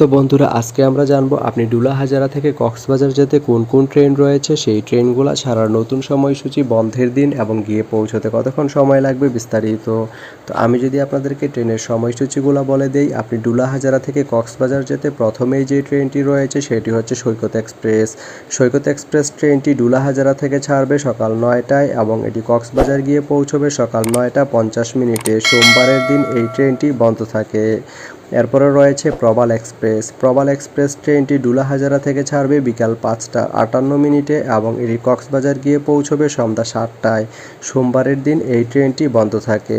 তো বন্ধুরা, আজকে আমরা জানব আপনি ডুলা হাজারা থেকে কক্সবাজার যেতে কোন কোন ট্রেন রয়েছে? সেই ট্রেনগুলো ছাড়ার নতুন সময়সূচি বন্ধের দিন এবং গিয়ে পৌঁছতে কতক্ষণ সময় লাগবে বিস্তারিত? তো আমি যদি আপনাদেরকে ট্রেনের সময়সূচিগুলো বলে দেই, আপনি ডুলা হাজারা থেকে কক্সবাজার যেতে প্রথমেই যে ট্রেনটি রয়েছে সেটি হচ্ছে সৈকত এক্সপ্রেস। সৈকত এক্সপ্রেস ট্রেনটি ডুলা হাজারা থেকে ছাড়বে সকাল নয়টায় এবং এটি কক্সবাজার গিয়ে পৌঁছবে সকাল নয়টা পঞ্চাশ মিনিটে। সোমবারের দিন এই ট্রেনটি বন্ধ থাকে। এরপরে রয়েছে প্রবাল এক্সপ্রেস। প্রবাল এক্সপ্রেস ট্রেনটি ডুলাহাজারা থেকে ছাড়বে বিকাল পাঁচটা আটান্ন মিনিটে এবং এটি কক্সবাজার গিয়ে পৌঁছবে সন্ধ্যা সাতটায়। সোমবারের দিন এই ট্রেনটি বন্ধ থাকে।